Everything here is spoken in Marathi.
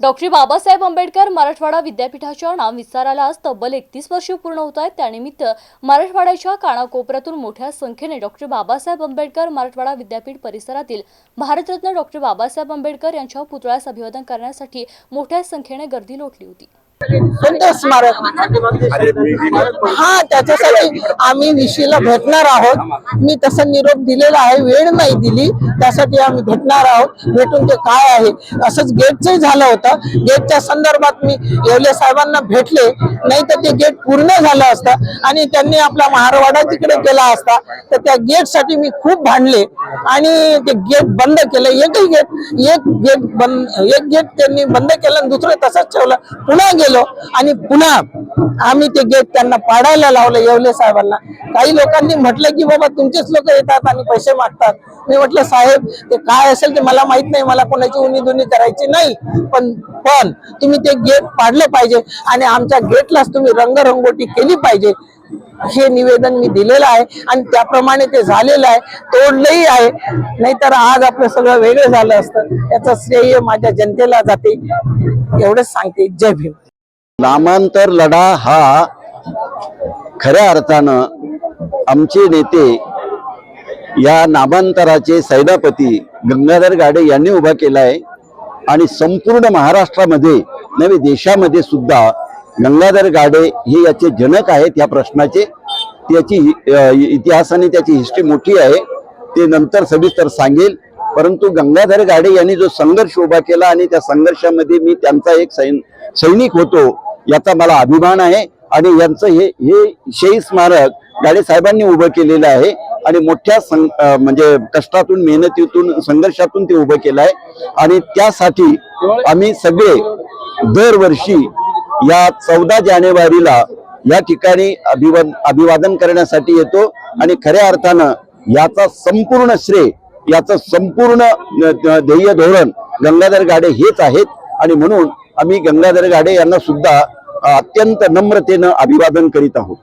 डॉक्टर बाबासाहेब आंबेडकर मराठवाडा विद्यापीठाच्या नामविस्ताराला आज तब्बल एकतीस वर्षे पूर्ण होत आहेत. त्यानिमित्त मराठवाड्याच्या कानाकोपऱ्यातून मोठ्या संख्येने डॉक्टर बाबासाहेब आंबेडकर मराठवाडा विद्यापीठ परिसरातील भारतरत्न डॉक्टर बाबासाहेब आंबेडकर यांच्या पुतळ्यास अभिवादन करण्यासाठी मोठ्या संख्येने गर्दी लोटली होती. कोणतं स्मारक. हा त्याच्यासाठी आम्ही विशीला भेटणार आहोत. मी तसा निरोप दिलेला आहे वेळ नाही दिली. त्यासाठी आम्ही भेटणार आहोत. भेटून ते काय आहे? असंच गेटच झालं होतं. गेटच्या संदर्भात मी येवले साहेबांना भेटले. नाही तर ते गेट पूर्ण झालं असतं आणि त्यांनी आपला महारवाडा तिकडे केला असता. तर त्या गेटसाठी मी खूप भांडले. आणि ते गेट बंद केलं. एकही गेट एक गेट बंद एक गेट त्यांनी बंद केलं आणि दुसरं तसंच ठेवलं. पुन्हा गेलो. आणि पुन्हा आम्ही ते गेट त्यांना पाडायला लावलं येवले साहेबांना. काही लोकांनी म्हटलं की बाबा तुमचेच लोक येतात आणि पैसे मागतात. मी म्हटलं साहेब ते काय असेल ते मला माहीत नाही. मला कोणाची उनी दुनी करायची नाही. पण पण तुम्ही ते गेट पाडलं पाहिजे आणि आमच्या गेटलाच तुम्ही रंगरंगोटी केली पाहिजे. हे निवेदन मी दिलेलं आहे आणि त्याप्रमाणे ते झालेलं आहे. तोडलंही आहे. नाहीतर आज आपलं सगळं वेगळं झालं असतं. याचं श्रेय माझ्या जनतेला जाते. एवढंच सांगते. जय भीम. नामांतर लढा हा खऱ्या अर्थानं आमचे नेते या नामांतराचे सैदापती गंगाधर गाडे यांनी उभा केला आहे आणि संपूर्ण महाराष्ट्रामध्ये नव्हे देशामध्ये सुद्धा गंगाधर गाडे हे याचे जनक आहेत या प्रश्नाचे. त्याची इतिहासाने त्याची हिस्ट्री मोठी आहे. ते नंतर सविस्तर सांगेल. परंतु गंगाधर गाडे यांनी जो संघर्ष उभा केला आणि त्या संघर्षामध्ये मी त्यांचा एक सैन सैनिक होतो याचा मला अभिमान आहे. आणि यांचं हे हे शही स्मारक गाडे साहेबांनी उभं केलेलं आहे. आणि मोठ्या सं म्हणजे कष्टातून मेहनतीतून संघर्षातून ते उभं केलं आहे. आणि त्यासाठी आम्ही सगळे दरवर्षी या चौदा जानेवारीला या ठिकाणी अभिवाद अभिवादन करण्यासाठी येतो. आणि खऱ्या अर्थानं याचा संपूर्ण श्रेय याचं संपूर्ण ध्येय धोरण गंगाधर गाडे हेच आहेत. आणि म्हणून आम्ही गंगाधर गाडे यांना सुद्धा अत्यंत नम्रतेनं अभिवादन करीत आहोत.